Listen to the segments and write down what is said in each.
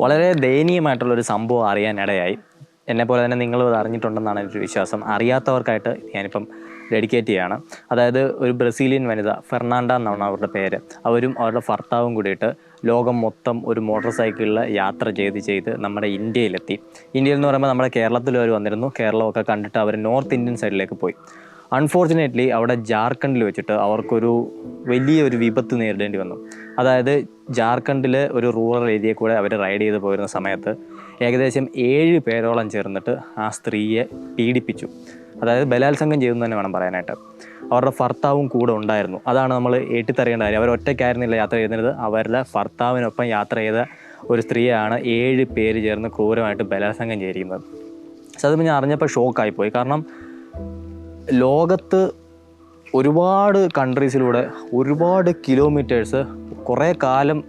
വളരെ ദയനീയമായിട്ടുള്ളൊരു സംഭവം അറിയാനിടയായി. എന്നെ പോലെ തന്നെ നിങ്ങളും അത് അറിഞ്ഞിട്ടുണ്ടെന്നാണ് എന്റെ ഒരു വിശ്വാസം. അറിയാത്തവർക്കായിട്ട് ഞാനിപ്പം ഡെഡിക്കേറ്റ് ചെയ്യാണ്. അതായത് ഒരു ബ്രസീലിയൻ വനിത ഫെർണാണ്ട എന്നാണ് അവരുടെ പേര്. അവരും അവരുടെ ഭർത്താവും കൂടിയിട്ട് ലോകം മൊത്തം ഒരു മോട്ടോർ സൈക്കിളിൽ യാത്ര ചെയ്ത് ചെയ്ത് നമ്മുടെ ഇന്ത്യയിലെത്തി. ഇന്ത്യയിൽ എന്ന് പറയുമ്പോൾ നമ്മുടെ കേരളത്തിൽ അവർ വന്നിരുന്നു. കേരളമൊക്കെ കണ്ടിട്ട് അവർ നോർത്ത് ഇന്ത്യൻ സൈഡിലേക്ക് പോയി. അൺഫോർച്ചുനേറ്റ്ലി അവിടെ ജാർഖണ്ഡിൽ വെച്ചിട്ട് അവർക്കൊരു വലിയൊരു വിപത്ത് നേരിടേണ്ടി വന്നു. അതായത് ജാർഖണ്ഡിൽ ഒരു റൂറൽ ഏരിയയിൽ കൂടെ അവർ റൈഡ് ചെയ്ത് പോയിരുന്ന സമയത്ത് ഏകദേശം ഏഴ് പേരോളം ചേർന്നിട്ട് ആ സ്ത്രീയെ പീഡിപ്പിച്ചു. അതായത് ബലാത്സംഗം ചെയ്തു തന്നെ വേണം പറയാനായിട്ട്. അവരുടെ ഭർത്താവും കൂടെ ഉണ്ടായിരുന്നു. അതാണ് നമ്മൾ ഏറ്റിത്തറിയേണ്ട കാര്യം. അവർ ഒറ്റയ്ക്കായിരുന്നില്ല യാത്ര ചെയ്തിരുന്നത്. അവരുടെ ഭർത്താവിനൊപ്പം യാത്ര ചെയ്ത ഒരു സ്ത്രീയാണ് ഏഴ് പേര് ചേർന്ന് ക്രൂരമായിട്ട് ബലാത്സംഗം ചെയ്തിരിക്കുന്നത്. സത്യം ഞാൻ അറിഞ്ഞപ്പോൾ ഷോക്കായിപ്പോയി കാരണം ലോകത്ത് ഒരുപാട് കൺട്രീസിലൂടെ ഒരുപാട് കിലോമീറ്റേഴ്സ് കുറേ കാലം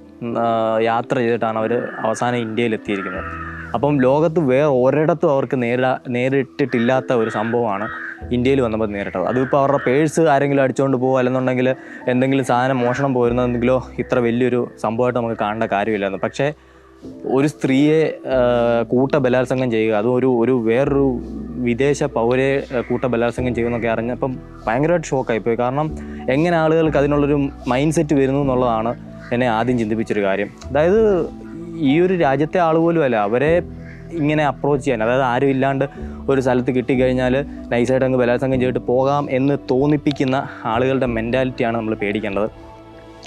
യാത്ര ചെയ്തിട്ടാണ് അവർ അവസാനം ഇന്ത്യയിൽ എത്തിയിരിക്കുന്നത്. അപ്പം ലോകത്ത് വേറെ ഒരിടത്തും അവർക്ക് നേരിടാ നേരിട്ടിട്ടില്ലാത്ത ഒരു സംഭവമാണ് ഇന്ത്യയിൽ വന്നപ്പോൾ നേരിട്ടത്. അതിപ്പോൾ അവരുടെ പേഴ്സ് ആരെങ്കിലും അടിച്ചുകൊണ്ട് പോകുക അല്ലെന്നുണ്ടെങ്കിൽ എന്തെങ്കിലും സാധനം മോഷണം പോയിരുന്നെങ്കിലോ ഇത്ര വലിയൊരു സംഭവമായിട്ട് നമുക്ക് കാണേണ്ട കാര്യമില്ലായിരുന്നു. പക്ഷേ ഒരു സ്ത്രീയെ കൂട്ട ബലാത്സംഗം ചെയ്യുക. അതും ഒരു ഒരു വേറൊരു വിദേശ പൗരെ കൂട്ട ബലാത്സംഗം ചെയ്യുമെന്നൊക്കെ അറിഞ്ഞപ്പം ഭയങ്കരമായിട്ട് ഷോക്കായി പോയി കാരണം എങ്ങനെ ആളുകൾക്ക് അതിനുള്ളൊരു മൈൻഡ് സെറ്റ് വരുന്നു എന്നുള്ളതാണ് എന്നെ ആദ്യം ചിന്തിപ്പിച്ചൊരു കാര്യം. അതായത് ഈ ഒരു രാജ്യത്തെ ആൾ പോലും അല്ല അവരെ ഇങ്ങനെ അപ്രോച്ച് ചെയ്യാൻ അതായത് ആരും ഇല്ലാണ്ട് ഒരു സ്ഥലത്ത് കിട്ടിക്കഴിഞ്ഞാൽ നൈസായിട്ട് അങ്ങ് ബലാത്സംഗം ചെയ്തിട്ട് പോകാം എന്ന് തോന്നിപ്പിക്കുന്ന ആളുകളുടെ മെന്റാലിറ്റിയാണ് നമ്മൾ പേടിക്കേണ്ടത്.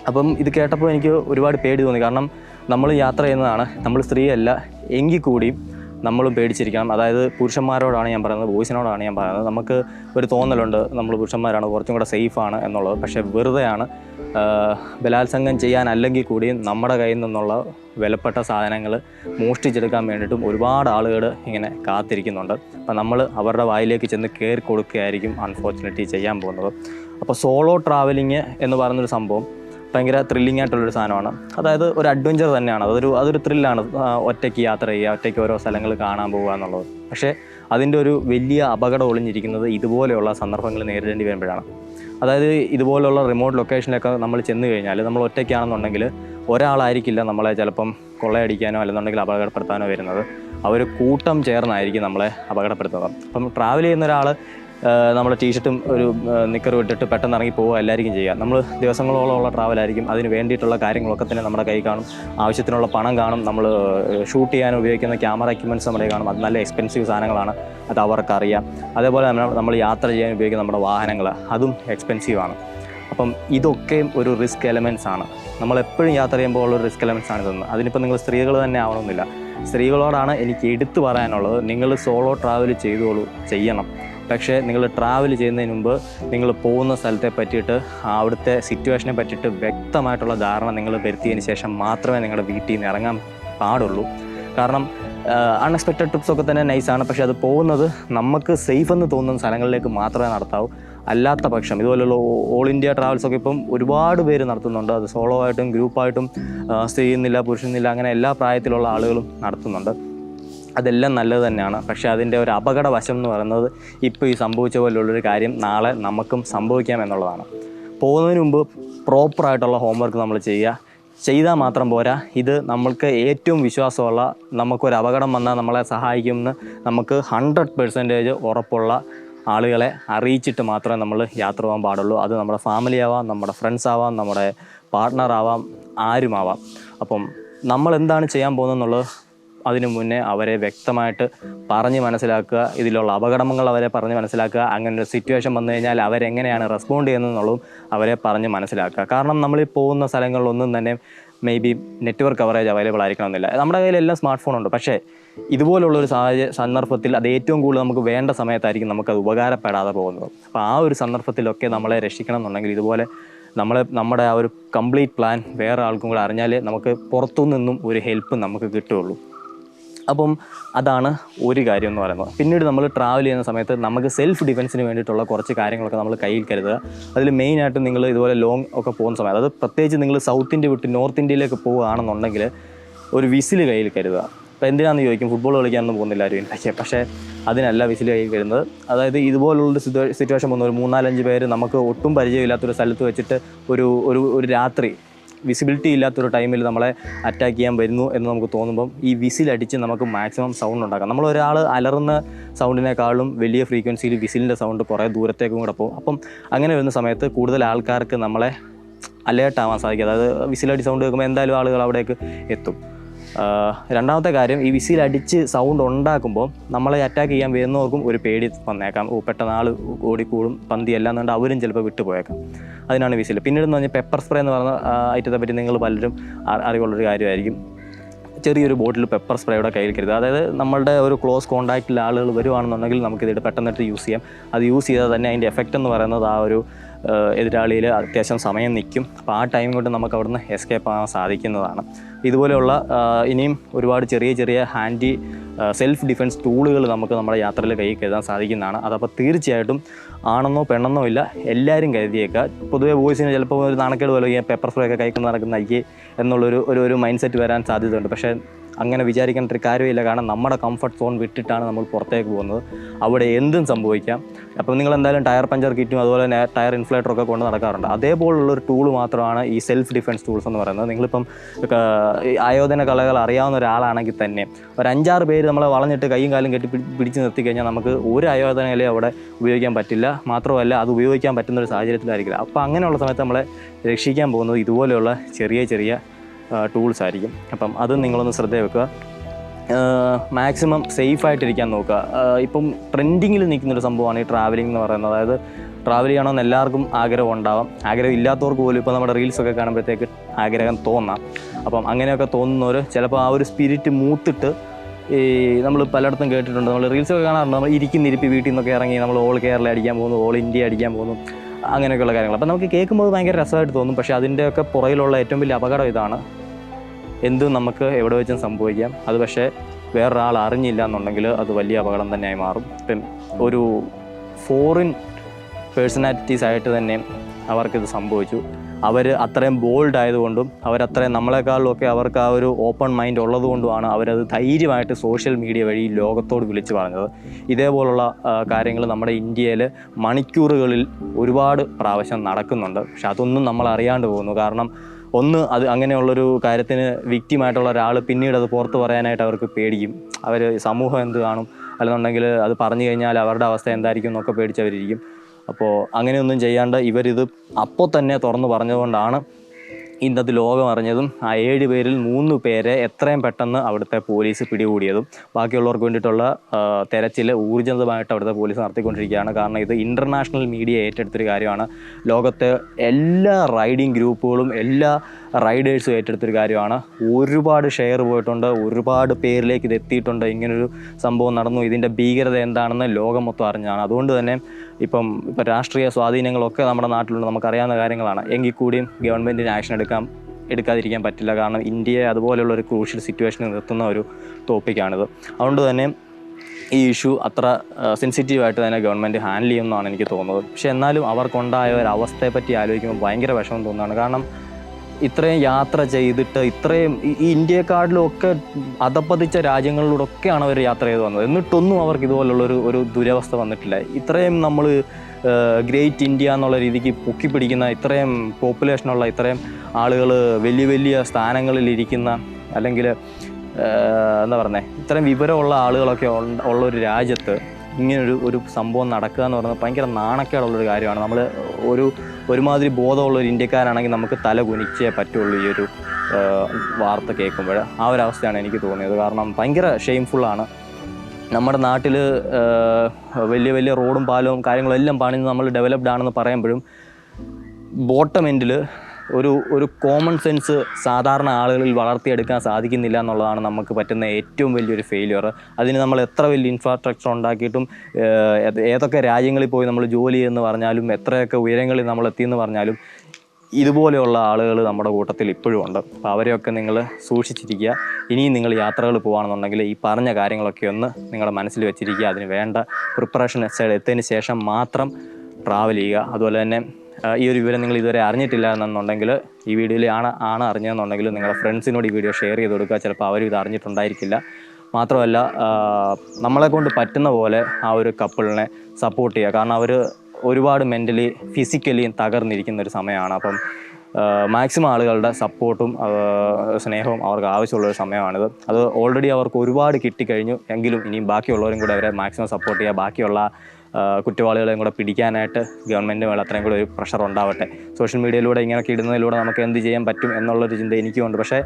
അപ്പം ഇത് കേട്ടപ്പോൾ എനിക്ക് ഒരുപാട് പേടി തോന്നി. കാരണം നമ്മൾ യാത്ര ചെയ്യുന്നതാണ്. നമ്മൾ സ്ത്രീയല്ല. എങ്കിൽ കൂടിയും നമ്മളും പേടിച്ചിരിക്കണം. അതായത് പുരുഷന്മാരോടാണ് ഞാൻ പറയുന്നത്. ബോയ്സിനോടാണ് ഞാൻ പറയുന്നത്. നമുക്ക് ഒരു തോന്നലുണ്ട്. നമ്മൾ പുരുഷന്മാരാണ്. കുറച്ചും കൂടെ സേഫാണ് എന്നുള്ളത്. പക്ഷേ വെറുതെയാണ് ബലാത്സംഗം ചെയ്യാനല്ലെങ്കിൽ കൂടിയും നമ്മുടെ കയ്യിൽ നിന്നുള്ള വിലപ്പെട്ട സാധനങ്ങൾ മോഷ്ടിച്ചെടുക്കാൻ വേണ്ടിയിട്ടും ഒരുപാട് ആളുകൾ ഇങ്ങനെ കാത്തിരിക്കുന്നുണ്ട്. അപ്പം നമ്മൾ അവരുടെ വായിലേക്ക് ചെന്ന് കയറി കൊടുക്കുകയായിരിക്കും അൺഫോർച്ചുനേറ്റ്ലി ചെയ്യാൻ പോകുന്നത്. അപ്പോൾ സോളോ ട്രാവലിങ് എന്ന് പറയുന്നൊരു സംഭവം ഭയങ്കര ത്രില്ലിംഗ് ആയിട്ടുള്ളൊരു സാധനമാണ്. അതായത് ഒരു അഡ്വഞ്ചർ തന്നെയാണ്. അതൊരു അതൊരു ത്രില്ലാണ് ഒറ്റയ്ക്ക് യാത്ര ചെയ്യുക ഒറ്റയ്ക്ക് ഓരോ സ്ഥലങ്ങൾ കാണാൻ പോകുക എന്നുള്ളത്. പക്ഷേ അതിന്റെ ഒരു വലിയ അപകടം ഒളിഞ്ഞിരിക്കുന്നത് ഇതുപോലെയുള്ള സന്ദർഭങ്ങൾ നേരിടേണ്ടി വരുമ്പോഴാണ്. അതായത് ഇതുപോലുള്ള റിമോട്ട് ലൊക്കേഷനിലൊക്കെ നമ്മൾ ചെന്ന് കഴിഞ്ഞാൽ നമ്മൾ ഒറ്റയ്ക്കാണെന്നുണ്ടെങ്കിൽ ഒരാളായിരിക്കില്ല നമ്മളെ ചിലപ്പം കൊള്ളയടിക്കാനോ അല്ലെന്നുണ്ടെങ്കിൽ അപകടപ്പെടുത്താനോ വരുന്നത്. അവർ കൂട്ടം ചേർന്നായിരിക്കും നമ്മളെ അപകടപ്പെടുത്തുന്നത്. അപ്പം ട്രാവൽ ചെയ്യുന്ന ഒരാൾ നമ്മുടെ ടീഷർട്ടും ഒരു നിക്കറും ഇട്ടിട്ട് പെട്ടെന്ന് ഇറങ്ങി പോവുക എല്ലാവർക്കും ചെയ്യുക. നമ്മൾ ദിവസങ്ങളോളം ഉള്ള ട്രാവൽ ആയിരിക്കും. അതിന് വേണ്ടിയിട്ടുള്ള കാര്യങ്ങളൊക്കെ തന്നെ നമ്മുടെ കൈ കാണും. ആവശ്യത്തിനുള്ള പണം കാണും. നമ്മൾ ഷൂട്ട് ചെയ്യാൻ ഉപയോഗിക്കുന്ന ക്യാമറ എക്യുപ്മെന്റ്സ് നമ്മുടെ കാണും. അത് നല്ല എക്സ്പെൻസീവ് സാധനങ്ങളാണ്. അത് അവർക്കറിയാം. അതേപോലെ നമ്മൾ യാത്ര ചെയ്യാൻ ഉപയോഗിക്കുന്ന നമ്മുടെ വാഹനങ്ങൾ അതും എക്സ്പെൻസീവ് ആണ്. അപ്പം ഇതൊക്കെയും ഒരു റിസ്ക് എലമെന്റ്സ് ആണ്. നമ്മൾ എപ്പോഴും യാത്ര ചെയ്യുമ്പോൾ ഉള്ള റിസ്ക് എലമെന്റ്സ് ആണ് ഇതൊന്നും. അതിനിപ്പോൾ നിങ്ങൾ സ്ത്രീകൾ തന്നെ ആവണമെന്നില്ല. സ്ത്രീകളോടാണ് എനിക്ക് എടുത്തു പറയാനുള്ളത്. നിങ്ങൾ സോളോ ട്രാവൽ ചെയ്തോളൂ ചെയ്യണം. പക്ഷേ നിങ്ങൾ ട്രാവൽ ചെയ്യുന്നതിന് മുമ്പ് നിങ്ങൾ പോകുന്ന സ്ഥലത്തെ പറ്റിയിട്ട് അവിടുത്തെ സിറ്റുവേഷനെ പറ്റിയിട്ട് വ്യക്തമായിട്ടുള്ള ധാരണ നിങ്ങൾ വരുത്തിയതിന് ശേഷം മാത്രമേ നിങ്ങളുടെ വീട്ടിൽ നിന്ന് ഇറങ്ങാൻ പാടുള്ളൂ. കാരണം അൺഎക്സ്പെക്റ്റഡ് ട്രിപ്സ് ഒക്കെ തന്നെ നൈസാണ് പക്ഷേ അത് പോകുന്നത് നമുക്ക് സേഫ് എന്ന് തോന്നുന്ന സ്ഥലങ്ങളിലേക്ക് മാത്രമേ നടത്താവൂ. അല്ലാത്ത പക്ഷം ഇതുപോലുള്ള ഓൾ ഇന്ത്യ ട്രാവൽസ് ഒക്കെ ഇപ്പം ഒരുപാട് പേര് നടത്തുന്നുണ്ട്. അത് സോളോ ആയിട്ടും ഗ്രൂപ്പായിട്ടും സ്ത്രീ എന്നില്ല പുരുഷനില്ല അങ്ങനെ എല്ലാ പ്രായത്തിലുള്ള ആളുകളും നടത്തുന്നുണ്ട്. അതെല്ലാം നല്ലത് തന്നെയാണ്. പക്ഷേ അതിന്റെ ഒരു അപകട വശം എന്ന് പറയുന്നത് ഇപ്പോൾ ഈ സംഭവിച്ച പോലുള്ളൊരു കാര്യം നാളെ നമുക്കും സംഭവിക്കാം എന്നുള്ളതാണ്. പോകുന്നതിന് മുമ്പ് പ്രോപ്പറായിട്ടുള്ള ഹോംവർക്ക് നമ്മൾ ചെയ്യുക. ചെയ്താൽ മാത്രം പോരാ. ഇത് നമ്മൾക്ക് ഏറ്റവും വിശ്വാസമുള്ള നമുക്കൊരു അപകടം വന്നാൽ നമ്മളെ സഹായിക്കുമെന്ന് നമുക്ക് ഹൺഡ്രഡ് പെർസെന്റേജ് ഉറപ്പുള്ള ആളുകളെ അറിയിച്ചിട്ട് മാത്രമേ നമ്മൾ യാത്ര പോകാൻ പാടുള്ളൂ. അത് നമ്മുടെ ഫാമിലി ആവാം നമ്മുടെ ഫ്രണ്ട്സ് ആവാം നമ്മുടെ പാർട്ട്ണർ ആവാം ആരുമാവാം. അപ്പം നമ്മൾ എന്താണ് ചെയ്യാൻ പോകുന്നതെന്നുള്ളത് അതിനു മുന്നേ അവരെ വ്യക്തമായിട്ട് പറഞ്ഞ് മനസ്സിലാക്കുക ഇതിലുള്ള അപകടങ്ങൾ അവരെ പറഞ്ഞ് മനസ്സിലാക്കുക അങ്ങനെ ഒരു സിറ്റുവേഷൻ വന്നു കഴിഞ്ഞാൽ അവരെങ്ങനെയാണ് റെസ്പോണ്ട് ചെയ്യുന്നതെന്നുള്ളതും അവരെ പറഞ്ഞ് മനസ്സിലാക്കുക. കാരണം നമ്മൾ പോകുന്ന സ്ഥലങ്ങളിലൊന്നും തന്നെ maybe network coverage available ആയിരിക്കണമെന്നില്ല. നമ്മുടെ കയ്യിൽ എല്ലാം സ്മാർട്ട് ഫോൺ ഉണ്ട്. പക്ഷേ ഇതുപോലുള്ള ഒരു സാഹചര്യ സന്ദർഭത്തിൽ അത് ഏറ്റവും കൂടുതൽ നമുക്ക് വേണ്ട സമയത്തായിരിക്കും നമുക്കത് ഉപകാരപ്പെടാതെ പോകുന്നത്. അപ്പോൾ ആ ഒരു സന്ദർഭത്തിലൊക്കെ നമ്മളെ രക്ഷിക്കണം എന്നുണ്ടെങ്കിൽ ഇതുപോലെ നമ്മൾ നമ്മുടെ ആ ഒരു കംപ്ലീറ്റ് പ്ലാൻ വേറെ ആൾക്കും കൂടെ അറിഞ്ഞാൽ നമുക്ക് പുറത്തു നിന്നും ഒരു ഹെൽപ്പ് നമുക്ക് കിട്ടുകയുള്ളൂ. അപ്പം അതാണ് ഒരു കാര്യം എന്ന് പറയുന്നത്. പിന്നീട് നമ്മൾ ട്രാവൽ ചെയ്യുന്ന സമയത്ത് നമുക്ക് സെൽഫ് ഡിഫെൻസിന് വേണ്ടിയിട്ടുള്ള കുറച്ച് കാര്യങ്ങളൊക്കെ നമ്മൾ കയ്യിൽ കരുതുക. അതിൽ മെയിനായിട്ട് നിങ്ങൾ ഇതുപോലെ ലോങ് ഒക്കെ പോകുന്ന സമയത്ത് അത് പ്രത്യേകിച്ച് നിങ്ങൾ സൗത്ത് ഇന്ത്യ വിട്ട് നോർത്ത് ഇന്ത്യയിലേക്ക് പോവുകയാണെന്നുണ്ടെങ്കിൽ ഒരു വിസിൽ കയ്യിൽ കരുതുക. അപ്പോൾ എന്തിനാണെന്ന് ചോദിക്കും? ഫുട്ബോൾ കളിക്കാനൊന്നും പോകുന്നില്ല ആരും പക്ഷേ പക്ഷേ അതിനല്ല വിസിൽ കയ്യിൽ കരുതുന്നത്. അതായത് ഇതുപോലുള്ള സിറ്റുവേഷൻ വന്ന ഒരു മൂന്നാലഞ്ച് പേര് നമുക്ക് ഒട്ടും പരിചയമില്ലാത്തൊരു സ്ഥലത്ത് വെച്ചിട്ട് ഒരു ഒരു രാത്രി വിസിബിലിറ്റി ഇല്ലാത്തൊരു ടൈമിൽ നമ്മളെ അറ്റാക്ക് ചെയ്യാൻ വരുന്നു എന്ന് നമുക്ക് തോന്നുമ്പം ഈ വിസിലടിച്ച് നമുക്ക് മാക്സിമം സൗണ്ട് ഉണ്ടാക്കാം. നമ്മൾ ഒരാൾ അലറുന്ന സൗണ്ടിനേക്കാളും വലിയ ഫ്രീക്വൻസിയിൽ വിസിലിന്റെ സൗണ്ട് കുറേ ദൂരത്തേക്കും കൂടെ പോകും. അപ്പം അങ്ങനെ വരുന്ന സമയത്ത് കൂടുതൽ ആൾക്കാർക്ക് നമ്മളെ അലേർട്ട് ആവാൻ സാധിക്കും. അതായത് വിസിലടി സൗണ്ട് കേൾക്കുമ്പോൾ എന്തായാലും ആളുകൾ അവിടേക്ക് എത്തും. രണ്ടാമത്തെ കാര്യം ഈ വിസിലടിച്ച് സൗണ്ട് ഉണ്ടാക്കുമ്പോൾ നമ്മളെ അറ്റാക്ക് ചെയ്യാൻ വരുന്നവർക്കും ഒരു പേടി വന്നേക്കാം. ഓ പെട്ടെന്ന് ആൾ ഓടിക്കൂടും പന്തി എല്ലാം എന്നുകൊണ്ട് അവരും ചിലപ്പോൾ വിട്ടുപോയേക്കാം. അതിനാണ് വിസിൽ. പിന്നീട് എന്ന് പറഞ്ഞാൽ പെപ്പർ സ്പ്രേ എന്ന് പറഞ്ഞ ഐറ്റത്തെ പറ്റി നിങ്ങൾ പലരും അറിവുള്ളൊരു കാര്യമായിരിക്കും. ചെറിയൊരു ബോട്ടിൽ പെപ്പർ സ്പ്രേയുടെ കയ്യിൽ കരുത് അതായത് നമ്മളുടെ ഒരു ക്ലോസ് കോൺടാക്റ്റിൽ ആളുകൾ വരുവാണെന്നുണ്ടെങ്കിൽ നമുക്കിത് പെട്ടെന്നിട്ട് യൂസ് ചെയ്യാം. അത് യൂസ് ചെയ്താൽ തന്നെ അതിന്റെ എഫക്റ്റ് എന്ന് പറയുന്നത് ആ ഒരു എതിരാളിയിൽ അത്യാവശ്യം സമയം നിൽക്കും അപ്പോൾ ആ ടൈം കൊണ്ട് നമുക്ക് അവിടുന്ന് എസ്കേപ്പ് ആകാൻ സാധിക്കുന്നതാണ്. ഇതുപോലെയുള്ള ഇനിയും ഒരുപാട് ചെറിയ ചെറിയ ഹാൻഡി സെൽഫ് ഡിഫെൻസ് ടൂളുകൾ നമുക്ക് നമ്മുടെ യാത്രയിൽ കയ്യിൽ കരുതാൻ സാധിക്കുന്നതാണ്. അതപ്പോൾ തീർച്ചയായിട്ടും ആണെന്നോ പെണ്ണെന്നോ ഇല്ല എല്ലാവരും കരുതിയേക്കുക. പൊതുവേ ബോയ്സിന് ചിലപ്പോൾ ഒരു നാണക്കേട് പോലെ പെപ്പർ സ്പ്രേ ഒക്കെ കൈക്കൊണ്ട് നടക്കുന്ന അയ്യേ എന്നുള്ളൊരു ഒരു ഒരു മൈൻഡ് സെറ്റ് വരാൻ സാധ്യതയുണ്ട്. പക്ഷേ അങ്ങനെ വിചാരിക്കേണ്ട ഒരു കാര്യമില്ല. കാരണം നമ്മുടെ കംഫർട്ട് സോൺ വിട്ടിട്ടാണ് നമ്മൾ പുറത്തേക്ക് പോകുന്നത്. അവിടെ എന്തും സംഭവിക്കാം. അപ്പോൾ നിങ്ങൾ എന്തായാലും ടയർ പഞ്ചർ കിറ്റും അതുപോലെ തന്നെ ടയർ ഇൻഫ്ലേറ്ററൊക്കെ കൊണ്ട് നടക്കാറുണ്ട്. അതേപോലുള്ള ഒരു ടൂൾ മാത്രമാണ് ഈ സെൽഫ് ഡിഫെൻസ് ടൂൾസ് എന്ന് പറയുന്നത്. നിങ്ങളിപ്പം ആയോധന കലകൾ അറിയാവുന്ന ഒരാളാണെങ്കിൽ തന്നെ ഒരു അഞ്ചാറ് പേര് നമ്മളെ വളഞ്ഞിട്ട് കൈയും കാലും കെട്ടി പിടി- പിടിച്ച് നിർത്തി കഴിഞ്ഞാൽ നമുക്ക് ഒരു ആയോധനകലയും അവിടെ ഉപയോഗിക്കാൻ പറ്റില്ല. മാത്രമല്ല അത് ഉപയോഗിക്കാൻ പറ്റുന്ന ഒരു സാഹചര്യത്തിലായിരിക്കില്ല. അപ്പോൾ അങ്ങനെയുള്ള സമയത്ത് നമ്മളെ രക്ഷിക്കാൻ പോകുന്നത് ഇതുപോലെയുള്ള ചെറിയ ചെറിയ ടൂൾസ് ആയിരിക്കും. അപ്പം അത് നിങ്ങളൊന്ന് ശ്രദ്ധ വെക്കുക. മാക്സിമം സേഫ് ആയിട്ടിരിക്കാൻ നോക്കുക. ഇപ്പം ട്രെൻഡിങ്ങിൽ നിൽക്കുന്നൊരു സംഭവമാണ് ഈ ട്രാവലിംഗ് എന്ന് പറയുന്നത്. അതായത് ട്രാവൽ ചെയ്യണമെന്ന് എല്ലാവർക്കും ആഗ്രഹം ഉണ്ടാവാം. ആഗ്രഹം ഇല്ലാത്തവർക്ക് പോലും ഇപ്പോൾ നമ്മുടെ റീൽസൊക്കെ കാണുമ്പോഴത്തേക്ക് ആഗ്രഹം തോന്നാം. അപ്പം അങ്ങനെയൊക്കെ തോന്നുന്നവർ ചിലപ്പോൾ ആ ഒരു സ്പിരിറ്റ് മൂത്തിട്ട് ഈ നമ്മൾ പലയിടത്തും കേട്ടിട്ടുണ്ട്. നമ്മൾ റീൽസൊക്കെ കാണാറുണ്ട്. നമ്മൾ ഇരിക്കുന്ന ഇരിപ്പി വീട്ടിൽ നിന്നൊക്കെ ഇറങ്ങി നമ്മൾ ഓൾ കേരള അടിക്കാൻ പോകുന്നു ഓൾ ഇന്ത്യ അടിക്കാൻ പോകുന്നു അങ്ങനെയൊക്കെയുള്ള കാര്യങ്ങൾ. അപ്പം നമുക്ക് കേൾക്കുമ്പോൾ ഭയങ്കര രസമായിട്ട് തോന്നും. പക്ഷേ അതിന്റെയൊക്കെ പുറകിലുള്ള ഏറ്റവും വലിയ അപകടം ഇതാണ്. എന്തും നമുക്ക് എവിടെ വെച്ചും സംഭവിക്കാം. അത് പക്ഷേ വേറൊരാൾ അറിഞ്ഞില്ല എന്നുണ്ടെങ്കിൽ അത് വലിയ അപകടം തന്നെയായി മാറും. ഇപ്പം ഒരു ഫോറിൻ പേഴ്സണാലിറ്റീസ് ആയിട്ട് തന്നെ അവർക്കിത് സംഭവിച്ചു. അവർ അത്രയും ബോൾഡ് ആയതുകൊണ്ടും അവരത്രയും നമ്മളെക്കാളൊക്കെ അവർക്ക് ആ ഒരു ഓപ്പൺ മൈൻഡ് ഉള്ളതുകൊണ്ടുമാണ് അവരത് ധൈര്യമായിട്ട് സോഷ്യൽ മീഡിയ വഴി ലോകത്തോട് വിളിച്ചു പറഞ്ഞത്. ഇതേപോലുള്ള കാര്യങ്ങൾ നമ്മുടെ ഇന്ത്യയിൽ മണിക്കൂറുകളിൽ ഒരുപാട് പ്രാവശ്യം നടക്കുന്നുണ്ട്. പക്ഷെ അതൊന്നും നമ്മൾ അറിയാണ്ട് പോകുന്നു. കാരണം ഒന്ന് അത് അങ്ങനെയുള്ളൊരു കാര്യത്തിന് വിക്റ്റിമായിട്ടുള്ള ഒരാൾ പിന്നീട് അത് പുറത്ത് പറയാനായിട്ട് അവർക്ക് പേടിക്കും. അവർ സമൂഹം എന്ത് കാണും? അല്ലെന്നുണ്ടെങ്കിൽ അത് പറഞ്ഞു കഴിഞ്ഞാൽ അവരുടെ അവസ്ഥ എന്തായിരിക്കും എന്നൊക്കെ പേടിച്ചവരിരിക്കും അപ്പോൾ അങ്ങനെയൊന്നും ചെയ്യാണ്ട് ഇവരിത് അപ്പോൾ തന്നെ തുറന്നു പറഞ്ഞതുകൊണ്ടാണ് ഇന്നത്തെ ലോകം അറിഞ്ഞതും ആ ഏഴ് പേരിൽ മൂന്ന് പേരെ എത്രയും പെട്ടെന്ന് അവിടുത്തെ പോലീസ് പിടികൂടിയതും. ബാക്കിയുള്ളവർക്ക് വേണ്ടിയിട്ടുള്ള തെരച്ചിൽ ഊർജിതമായിട്ട് അവിടുത്തെ പോലീസ് നടത്തിക്കൊണ്ടിരിക്കുകയാണ്. കാരണം ഇത് ഇന്റർനാഷണൽ മീഡിയ ഏറ്റെടുത്തൊരു കാര്യമാണ്. ലോകത്തെ എല്ലാ റൈഡിംഗ് ഗ്രൂപ്പുകളും എല്ലാ റൈഡേഴ്സും ഏറ്റെടുത്തൊരു കാര്യമാണ്. ഒരുപാട് ഷെയർ പോയിട്ടുണ്ട് ഒരുപാട് പേരിലേക്ക് ഇത് എത്തിയിട്ടുണ്ട്. ഇങ്ങനൊരു സംഭവം നടന്നു. ഇതിന്റെ ഭീകരത എന്താണെന്ന് ലോകം മൊത്തം അറിഞ്ഞാണ് അതുകൊണ്ട് തന്നെ ഇപ്പം ഇപ്പം രാഷ്ട്രീയ സ്വാധീനങ്ങളൊക്കെ നമ്മുടെ നാട്ടിലുണ്ട്. നമുക്കറിയാവുന്ന കാര്യങ്ങളാണ്. എങ്കിൽ കൂടിയും ഗവൺമെന്റിന് ആക്ഷൻ എടുക്കാൻ എടുക്കാതിരിക്കാൻ പറ്റില്ല. കാരണം ഇന്ത്യയെ അതുപോലെയുള്ള ഒരു ക്രൂഷ്യൽ സിറ്റുവേഷനിൽ നിർത്തുന്ന ഒരു ടോപ്പിക്കാണിത് അതുകൊണ്ട് തന്നെ ഈ ഇഷ്യൂ അത്ര സെൻസിറ്റീവായിട്ട് തന്നെ ഗവൺമെന്റ് ഹാൻഡിൽ ചെയ്യുമെന്നാണ് എനിക്ക് തോന്നുന്നത്. പക്ഷേ എന്നാലും അവർക്കുണ്ടായ ഒരു അവസ്ഥയെ പറ്റി ആലോചിക്കുമ്പോൾ ഭയങ്കര വിഷമം തോന്നുന്നതാണ് കാരണം ഇത്രയും യാത്ര ചെയ്തിട്ട് ഇത്രയും ഈ- ഇന്ത്യക്കാട്ടിലൊക്കെ അതപ്പതിച്ച ഒക്കെ അധപ്പതിച്ച രാജ്യങ്ങളിലൂടെ ഒക്കെയാണ് അവർ യാത്ര ചെയ്ത് വന്നത്. എന്നിട്ടൊന്നും അവർക്ക് ഇതുപോലുള്ളൊരു ഒരു ദുരവസ്ഥ വന്നിട്ടില്ല. ഇത്രയും നമ്മൾ ഗ്രേറ്റ് ഇന്ത്യ എന്നുള്ള രീതിക്ക് പൊക്കി പിടിക്കുന്ന ഇത്രയും പോപ്പുലേഷനുള്ള ഇത്രയും ആളുകൾ വലിയ വലിയ സ്ഥാനങ്ങളിൽ ഇരിക്കുന്ന അല്ലെങ്കിൽ എന്താ പറയുന്നത് ഇത്രയും വിവരമുള്ള ആളുകളൊക്കെ ഉള്ള ഒരു രാജ്യത്ത് ഇങ്ങനൊരു ഒരു സംഭവം നടക്കുക എന്ന് പറയുന്നത് ഭയങ്കര നാണക്കേടുള്ളൊരു കാര്യമാണ്. നമ്മൾ ഒരു ഒരുമാതിരി ബോധമുള്ള ഒരു ഇന്ത്യക്കാരാണെങ്കിൽ നമുക്ക് തല കുനിച്ചേ പറ്റുള്ളൂ ഈ ഒരു വാർത്ത കേൾക്കുമ്പോൾ. ആ ഒരു അവസ്ഥയാണ് എനിക്ക് തോന്നിയത്. കാരണം ഭയങ്കര ഷെയിംഫുള്ളാണ് നമ്മുടെ നാട്ടിൽ വലിയ വലിയ റോഡും പാലവും കാര്യങ്ങളും എല്ലാം പണിഞ്ഞ് നമ്മൾ ഡെവലപ്ഡ് ആണെന്ന് പറയുമ്പോഴും ബോട്ടം എൻഡിൽ ഒരു ഒരു കോമൺ സെൻസ് സാധാരണ ആളുകളിൽ വളർത്തിയെടുക്കാൻ സാധിക്കുന്നില്ല എന്നുള്ളതാണ് നമുക്ക് പറ്റുന്ന ഏറ്റവും വലിയൊരു ഫെയിലിയർ അതിന് നമ്മൾ എത്ര വലിയ ഇൻഫ്രാസ്ട്രക്ചർ ഉണ്ടാക്കിയിട്ടും ഏതൊക്കെ രാജ്യങ്ങളിൽ പോയി നമ്മൾ ജോലി എന്ന് പറഞ്ഞാലും എത്രയൊക്കെ ഉയരങ്ങളിൽ നമ്മൾ എത്തിയെന്ന് പറഞ്ഞാലും ഇതുപോലെയുള്ള ആളുകൾ നമ്മുടെ കൂട്ടത്തിൽ ഇപ്പോഴും ഉണ്ട്. അപ്പോൾ അവരെയൊക്കെ നിങ്ങൾ സൂക്ഷിച്ചിരിക്കുക. ഇനിയും നിങ്ങൾ യാത്രകൾ പോകുകയാണെന്നുണ്ടെങ്കിൽ ഈ പറഞ്ഞ കാര്യങ്ങളൊക്കെ ഒന്ന് നിങ്ങളുടെ മനസ്സിൽ വെച്ചിരിക്കുക. അതിന് വേണ്ട പ്രിപ്പറേഷൻ എത്തിയതിന് ശേഷം മാത്രം ട്രാവൽ ചെയ്യുക. അതുപോലെ തന്നെ ഈ ഒരു വിവരം നിങ്ങൾ ഇതുവരെ അറിഞ്ഞിട്ടില്ല എന്നുണ്ടെങ്കിൽ ഈ വീഡിയോയിൽ ആണ് ആണ് അറിഞ്ഞതെന്നുണ്ടെങ്കിൽ നിങ്ങളുടെ ഫ്രണ്ട്സിനോട് ഈ വീഡിയോ ഷെയർ ചെയ്ത് കൊടുക്കുക. ചിലപ്പോൾ അവരും ഇത് അറിഞ്ഞിട്ടുണ്ടായിരിക്കില്ല. മാത്രമല്ല നമ്മളെ കൊണ്ട് പറ്റുന്ന പോലെ ആ ഒരു കപ്പിളിനെ സപ്പോർട്ട് ചെയ്യുക. കാരണം അവർ ഒരുപാട് മെന്റലി ഫിസിക്കലിയും തകർന്നിരിക്കുന്ന ഒരു സമയമാണ്. അപ്പം മാക്സിമം ആളുകളുടെ സപ്പോർട്ടും സ്നേഹവും അവർക്ക് ആവശ്യമുള്ള ഒരു സമയമാണിത്. അത് ഓൾറെഡി അവർക്ക് ഒരുപാട് കിട്ടിക്കഴിഞ്ഞു. എങ്കിലും ഇനിയും ബാക്കിയുള്ളവരും കൂടെ അവരെ മാക്സിമം സപ്പോർട്ട് ചെയ്യുക. ബാക്കിയുള്ള കുറ്റവാളികളെയും കൂടെ പിടിക്കാനായിട്ട് ഗവൺമെന്റ് മേലെ അത്രയും കൂടെ ഒരു പ്രഷർ ഉണ്ടാവട്ടെ. സോഷ്യൽ മീഡിയയിലൂടെ ഇങ്ങനെയൊക്കെ ഇടുന്നതിലൂടെ നമുക്ക് എന്ത് ചെയ്യാൻ പറ്റും എന്നുള്ളൊരു ചിന്ത എനിക്കുമുണ്ട്. പക്ഷേ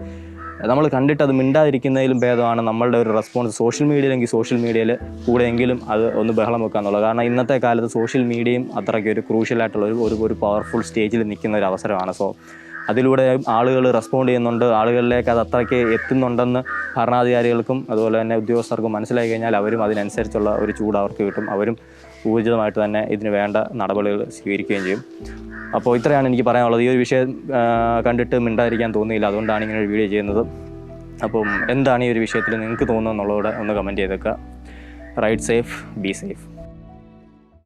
നമ്മൾ കണ്ടിട്ട് അത് മിണ്ടാതിരിക്കുന്നതിലും ഭേദമാണ് നമ്മളുടെ ഒരു റെസ്പോൺസ് സോഷ്യൽ മീഡിയയിലെങ്കിൽ സോഷ്യൽ മീഡിയയിൽ കൂടെയെങ്കിലും അത് ഒന്ന് ബഹളം വെക്കുക എന്നുള്ളത്. കാരണം ഇന്നത്തെ കാലത്ത് സോഷ്യൽ മീഡിയയും അത്രയ്ക്ക് ഒരു ക്രൂഷ്യലായിട്ടുള്ള ഒരു ഒരു പവർഫുൾ സ്റ്റേജിൽ നിൽക്കുന്ന ഒരു അവസരമാണ്. സോ അതിലൂടെ ആളുകൾ റെസ്പോണ്ട് ചെയ്യുന്നുണ്ട്. ആളുകളിലേക്ക് അത് അത്രയ്ക്ക് എത്തുന്നുണ്ടെന്ന് ഭരണാധികാരികൾക്കും അതുപോലെ തന്നെ ഉദ്യോഗസ്ഥർക്കും മനസ്സിലായി കഴിഞ്ഞാൽ അവരും അതിനനുസരിച്ചുള്ള ഒരു ചൂട് അവർക്ക് കിട്ടും. അവരും ഊർജിതമായിട്ട് തന്നെ ഇതിന് വേണ്ട നടപടികൾ സ്വീകരിക്കുകയും ചെയ്യും. അപ്പോൾ ഇത്രയാണ് എനിക്ക് പറയാനുള്ളത്. ഈ ഒരു വിഷയം കണ്ടിട്ട് മിണ്ടായിരിക്കാൻ തോന്നിയില്ല അതുകൊണ്ടാണ് ഇങ്ങനെ ഒരു വീഡിയോ ചെയ്യുന്നത്. അപ്പം എന്താണ് ഈ ഒരു വിഷയത്തിൽ നിങ്ങൾക്ക് തോന്നുന്നത് എന്നുള്ളത് ഒന്ന് കമന്റ് ചെയ്തേക്കുക. Right safe be safe